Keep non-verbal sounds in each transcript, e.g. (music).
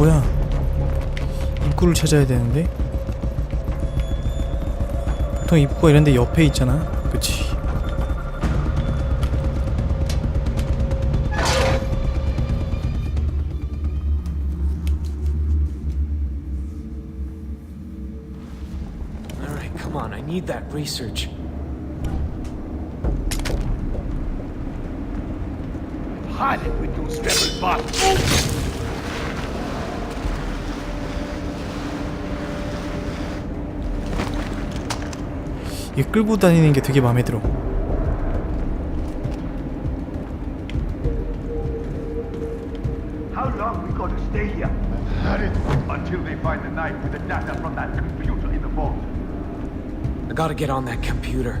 뭐야 입구를 찾아야 되는데 보통 입구가 이런데 옆에 있잖아 그치 All right, come on. I need that research. Hiding with those rebel bastards. 얘 끌고 다니는 게 되게 마음에 들어 How long we gonna stay here? Until they find the knife with the data from that computer in the vault. I gotta get on that computer.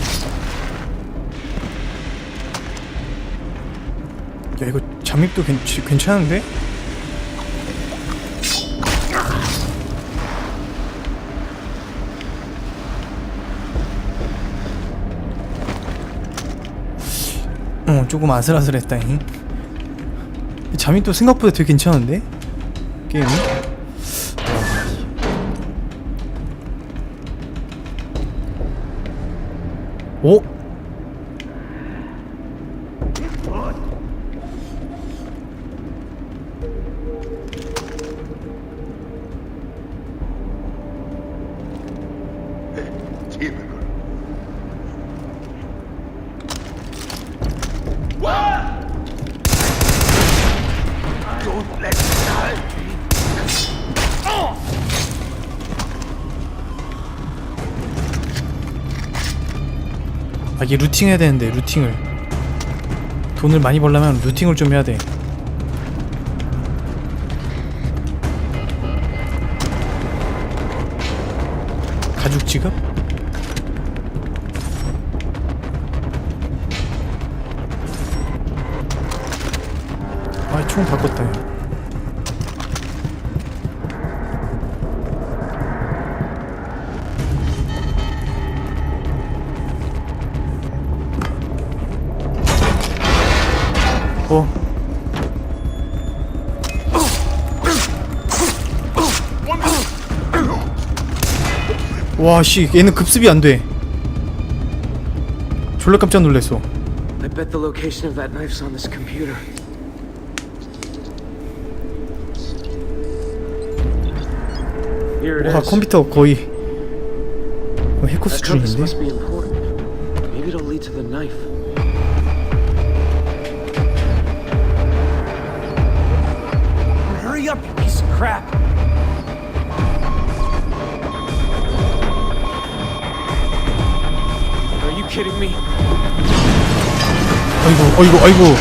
잠입도 괜, 괜찮은데? 어 조금 아슬아슬했다잉 잠입도 생각보다 되게 괜찮은데? 게임이? 와. 오? Typical. What? Don't let me die. 아 이게 루팅 해야 되는데 루팅을 돈을 많이 벌려면 루팅을 좀 해야 돼 가죽 지갑? 총 바꿨다 야. 어 와 씨 얘는 급습이 안 돼 졸라 깜짝 놀랐어 I bet the location of that knife's on this computer. 와. 컴퓨터 거의 어, compass 수준인데? 아이고 아이고 아이고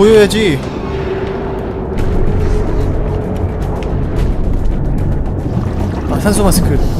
보여야지. 아 산소 마스크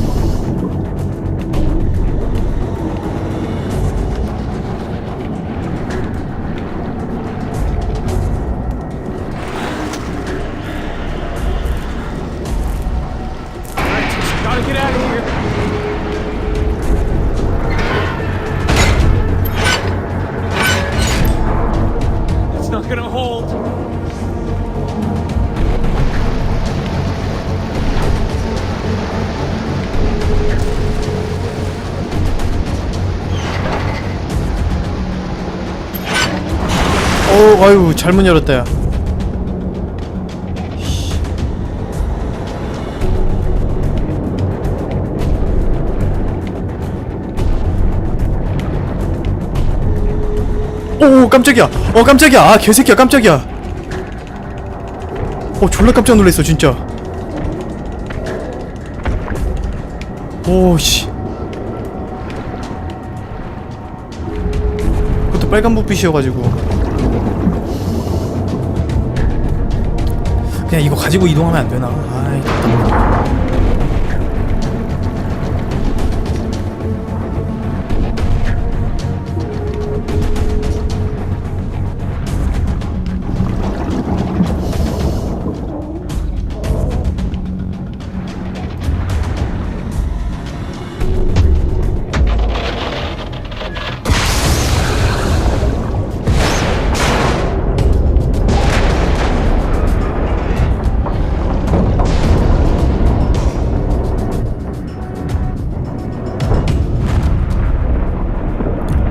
아유 잘못 열었다 야. 오 깜짝이야. 어 깜짝이야. 아 개새끼야 깜짝이야. 어 졸라 깜짝 놀랐어 진짜. 오씨. 그것도 빨간 불빛이어가지고 그냥 이거 가지고 이동하면 안 되나? 아이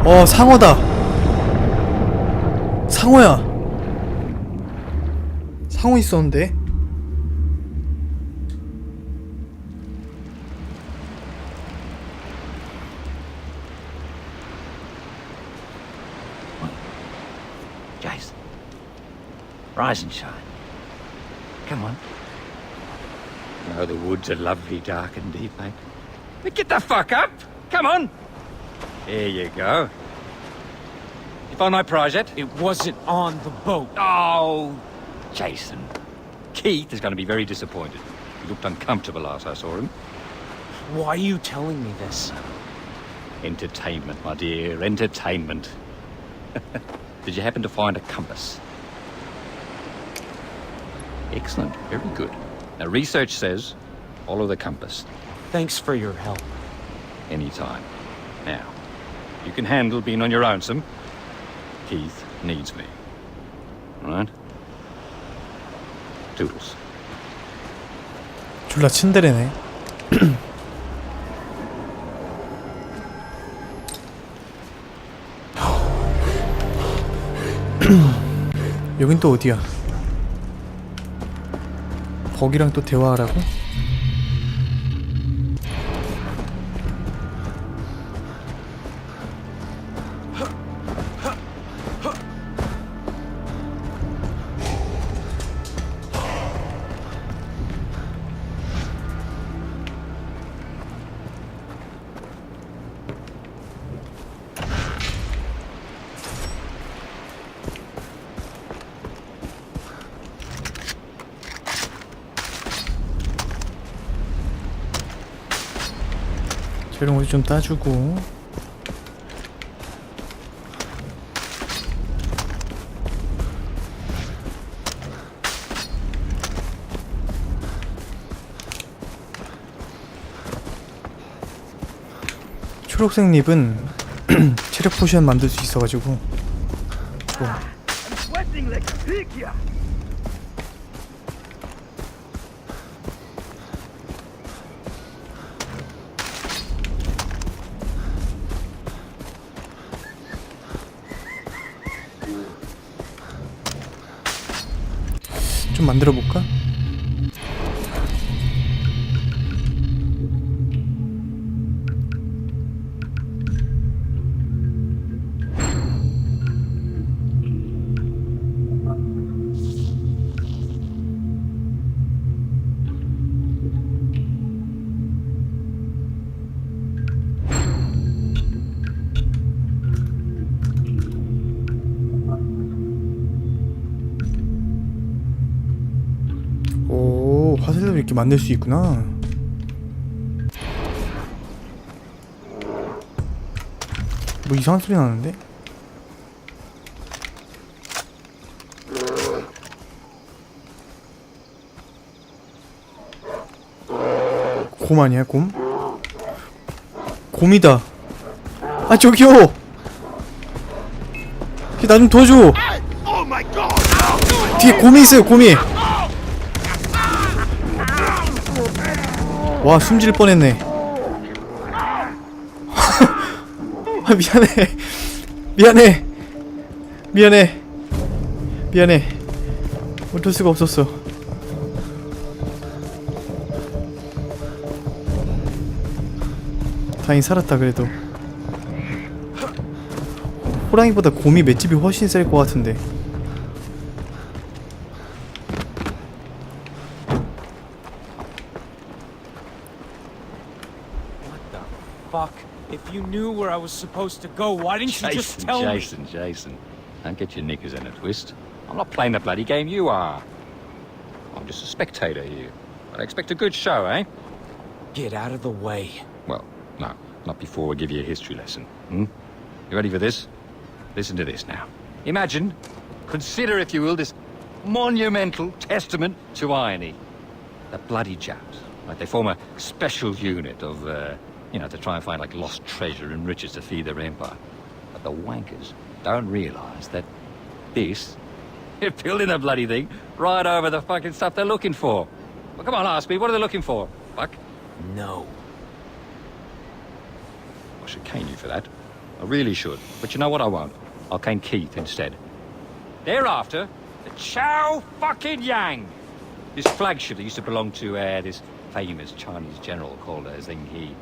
어 상어다 상어야 상어 있었는데 Jason. Rise and shine. Come on. Oh, the woods are lovely, dark and deep, mate. But get the fuck up! Come on! There you go. You find my prize yet? It wasn't on the boat. Oh, Jason. Keith is going to be very disappointed. He looked uncomfortable last I saw him. Why are you telling me this? Entertainment, my dear, entertainment. (laughs) Did you happen to find a compass? Excellent, very good. Now, research says follow the compass Thanks for your help. anytime. Now, you can handle being on your own some. Keith needs me. All right? Toodles. 졸라 친데레네 여긴 또 어디야 버기랑 또 대화하라고? 재료 어디 좀 따주고. 초록색 립은 (clears throat) 체력 포션 만들 수 있어가지고. 좋아 Sweating like a pig here. 좀 만들어 볼까? 만들 수 있구나 뭐 이상한 소리 나는데? 곰 아니야 곰? 곰이다 아 저기요 나 좀 도와줘 Oh! 뒤에 곰이 있어요 곰이 와 숨질 뻔했네. (laughs) 아 미안해. 미안해. 미안해. 미안해. 어쩔 수가 없었어. 다행히 살았다 그래도. 호랑이보다 곰이 맷집이 훨씬 셀 것 같은데 fuck? If you knew where I was supposed to go, why didn't you just Jason, tell me? Jason, Jason. Don't get your knickers in a twist. I'm not playing the bloody game you are. I'm just a spectator here. But I expect a good show, eh? Get out of the way. Well, no, not before we give you a history lesson. Hmm? You ready for this? Listen to this now. Imagine, consider, if you will, this monumental testament to irony. The bloody Japs. right? they form a special unit of, uh, you know, to try and find like lost treasure and riches to feed their empire. But the wankers don't realise that this, (laughs) you're building the bloody thing right over the fucking stuff they're looking for. Well, come on, ask me, what are they looking for? Fuck. No. I should cane you for that. I really should. But you know what I won't? I'll cane Keith instead. Thereafter, the Chow fucking Yang. This flagship that used to belong to uh, this famous Chinese general called uh, Zheng He.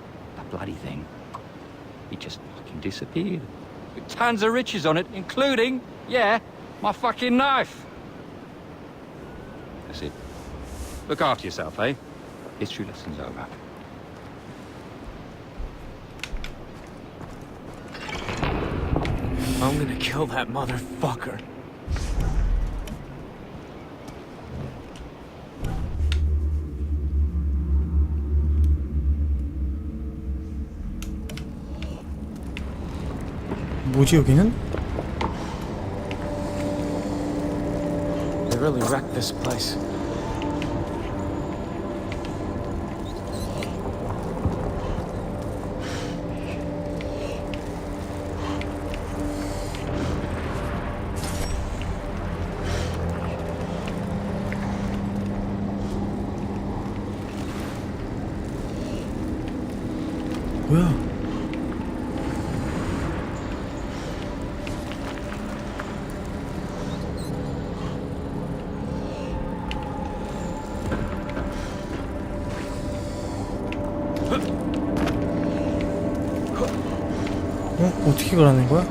Bloody thing. He just fucking disappeared. With tons of riches on it, including, yeah, my fucking knife. That's it. Look after yourself, eh? History lesson's over. I'm gonna kill that motherfucker. 뭐지 여기는? They really wrecked this place. 뭐야 어? 어떻게 가라는 거야?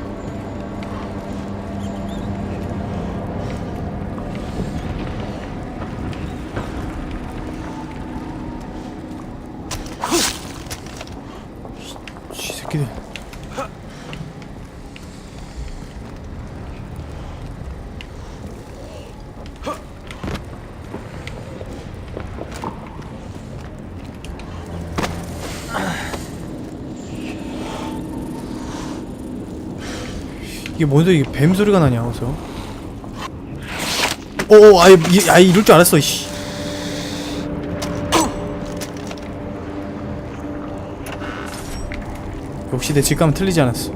이 새끼들 이게 뭔데 이게 뱀 소리가 나냐 어서? 오 아이 이- 아이 이럴 줄 알았어 씨. 역시 내 직감은 틀리지 않았어.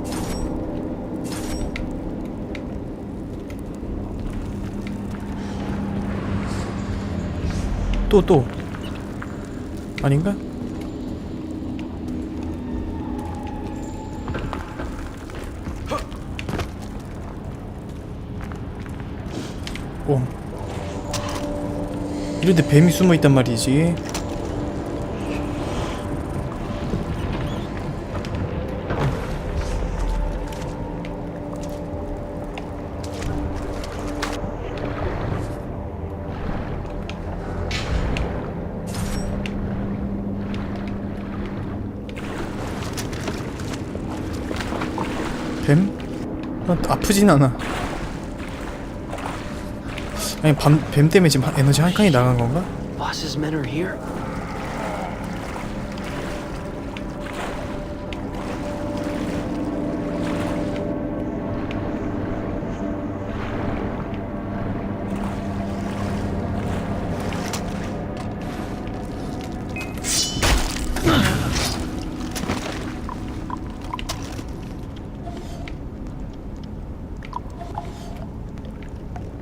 또 또. 아닌가? 오 이런데 뱀이 숨어 있단 말이지 뱀? 아, 아프진 않아. 아니 밤, 뱀 때문에 지금 한- 에너지 한 칸이 나간 건가?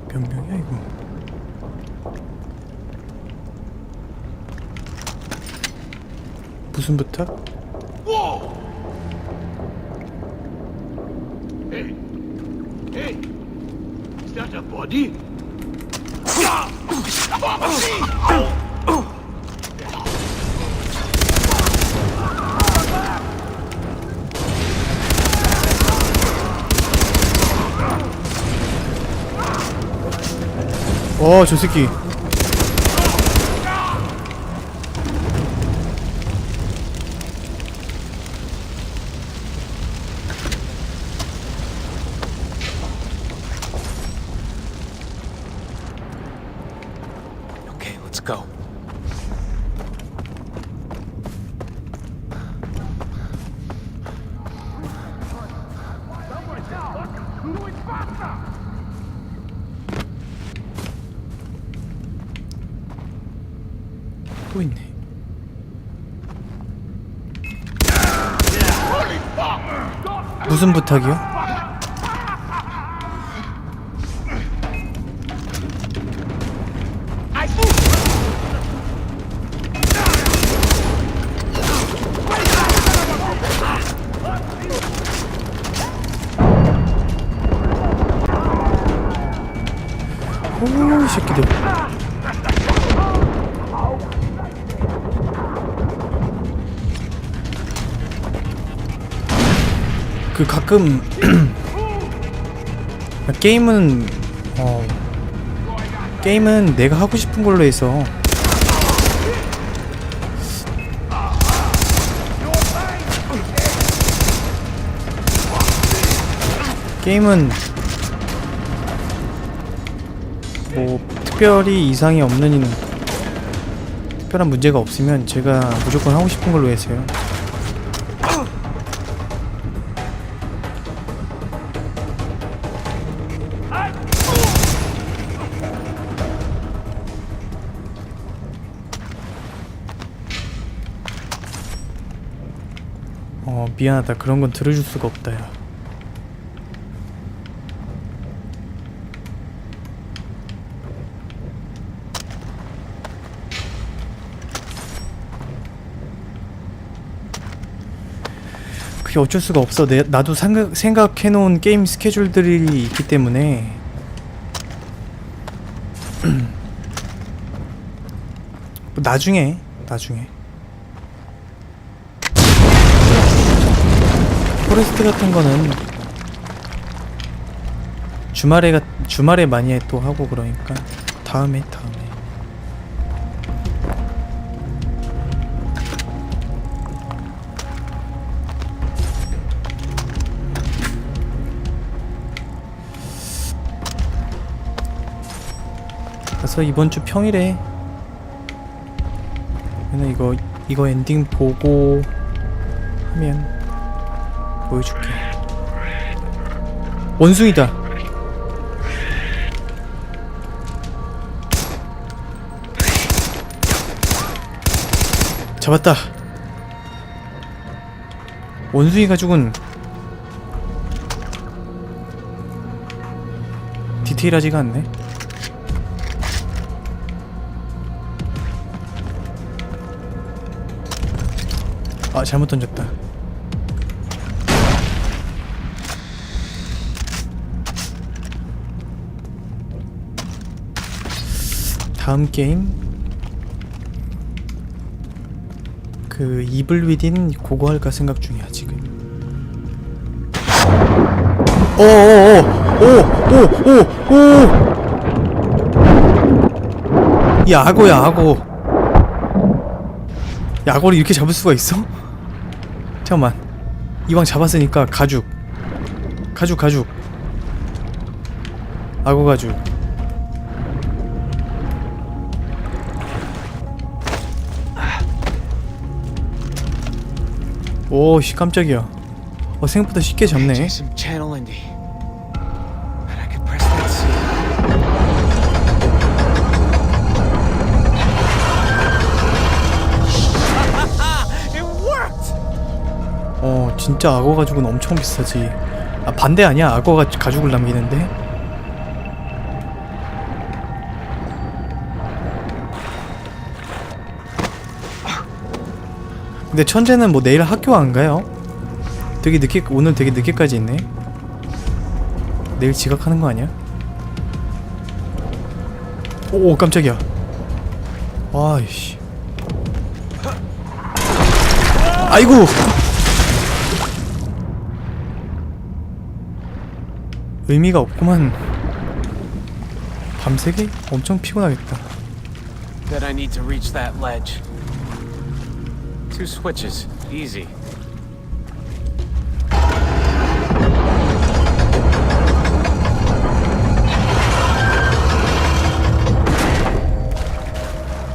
몇 명이야 이거? 무슨 부탁? Hey! Hey! Is that a body? 어, 저 새끼. Okay, let's go. 또 있네. 무슨 부탁이요? 오, 이 새끼들. 가끔 (clears throat) 게임은 어 게임은 내가 하고 싶은 걸로 해서 게임은 뭐 특별히 이상이 없는 특별한 문제가 없으면 제가 무조건 하고 싶은 걸로 해서요. 미안하다. 그런 건 들어줄 수가 없다 야 그게 어쩔 수가 없어. 내, 나도 생각, 생각해놓은 게임 스케줄들이 있기 때문에. (clears throat) 뭐 나중에 나중에 포레스트 같은 거는 주말에 가, 주말에 많이 해또 하고 그러니까 다음에 다음에. 그래서 이번 주 평일에 그냥 이거 이거 엔딩 보고 하면 보여줄게. 원숭이다. 잡았다. 원숭이 가 죽은 디테일하지가 않네. 아 잘못 던졌다. 다음 게임 그 이블 위딘 그거 할까 생각 중이야 지금. 오오오오오오오 이 악어야 악어. 야, 악어를 이렇게 잡을 수가 있어? 잠깐만. 이왕 잡았으니까 가죽. 가죽 가죽. 악어 가죽. 오, 씨 깜짝이야. 어, 생각보다 쉽게 잡네. (laughs) 어, 진짜 악어 가죽은 엄청 비싸지. 아, 반대 아니야? 악어가 가죽을 남기는데? 근데 천재는 뭐 내일 학교 안 가요? 되게 늦게 오늘 되게 늦게까지 있네. 내일 지각하는 거 아니야? 오, 오 깜짝이야. 와이씨. 아이고. 의미가 없구만. 밤새기? 엄청 피곤하겠다. That I need to reach that ledge. Two switches. Easy.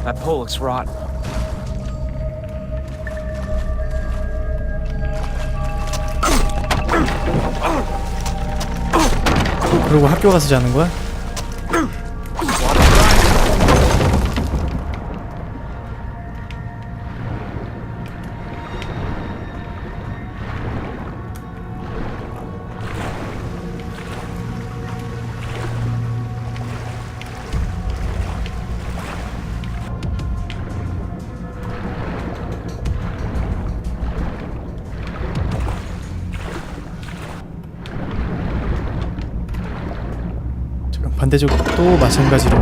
That pole looks rotten. 그러고 학교 가서 자는 거야? 반대쪽으로 또 마찬가지로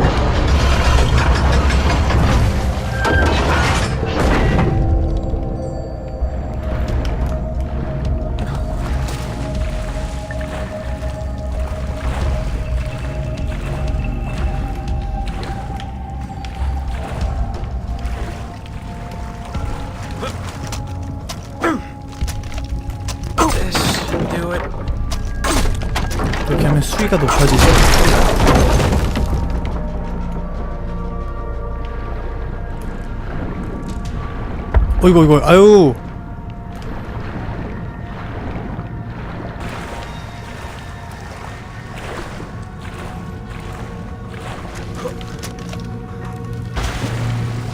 이구 이거 아유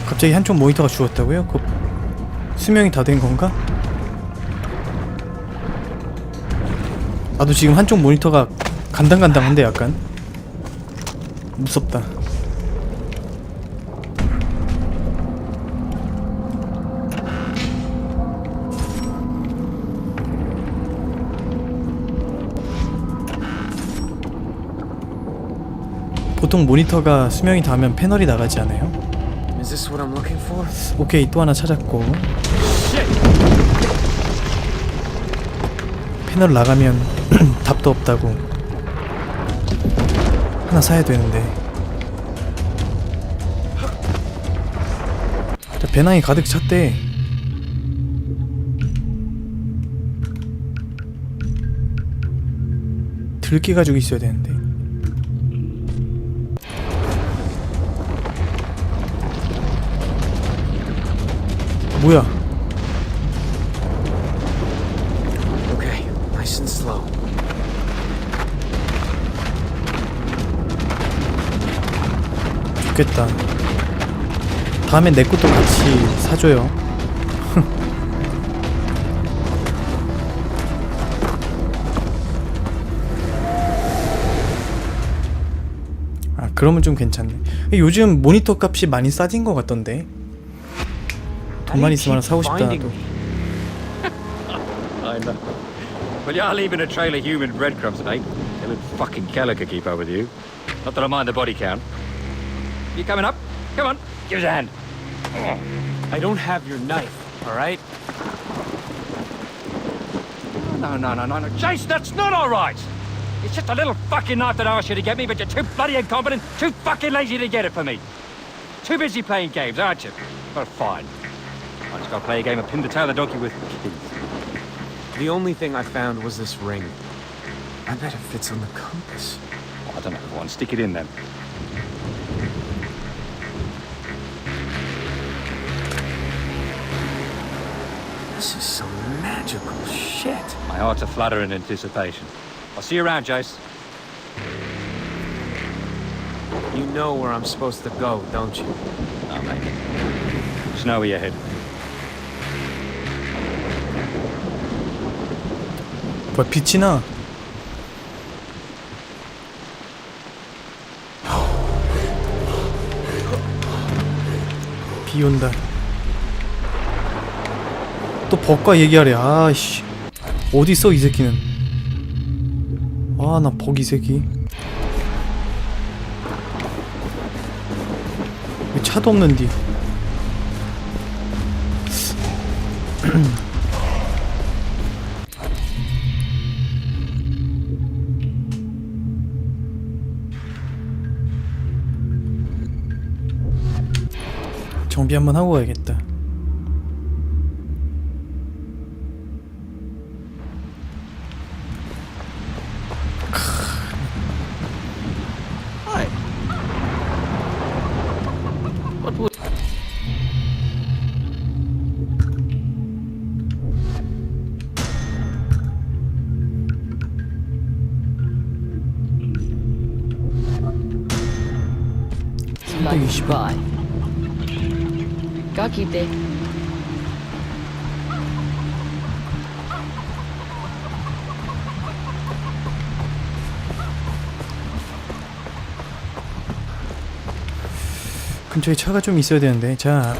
갑자기 한쪽 모니터가 죽었다고요? 그 수명이 다 된 건가? 나도 지금 한쪽 모니터가 간당간당한데 약간 무섭다. 보통 모니터가 수명이 닿으면 패널이 나가지 않아요? 오케이 또 하나 찾았고! 패널 나가면 (clears throat) 답도 없다고. 하나 사야 되는데. 자, 배낭이 가득 찼대. 들깨 가지고 있어야 되는데 뭐야 Okay, nice and slow. 좋겠다. 다음엔 내 것도 같이 사줘요. (laughs) 아, 그러면 좀 괜찮네. 요즘 모니터 값이 많이 싸진 것 같던데. 돈만 있으면 하나 사고 싶다 나도. (laughs) I know. Well, you're leaving a trail of human breadcrumbs, mate. Even fucking Keller could keep up with you. Not that I mind the body count. You coming up? Come on, give us a hand. I don't have your knife, alright? No, no, no, no, no. Jason, that's not all right. It's just a little fucking knife that I asked you to get me, but you're too bloody incompetent, too fucking lazy to get it for me. Too busy playing games, aren't you? Well, fine. I just gotta play a game of pin the tail of the donkey with. The only thing I found was this ring. I bet it fits on the compass. I don't know. Go on, stick it in then. This is some magical shit. My heart's a flutter in anticipation. I'll see you around, Jace. You know where I'm supposed to go, don't you? Mate. Just know where you're headed. 뭐야 빛이 나. 비 온다. 또 버과 얘기하래. 아씨. 어디 있어 이 새끼는? 아나 버기 새끼. 왜 차도 없는디 (clears throat) 정비 한번 하고 가야겠다 근처에 차가 좀 있어야 되는데 자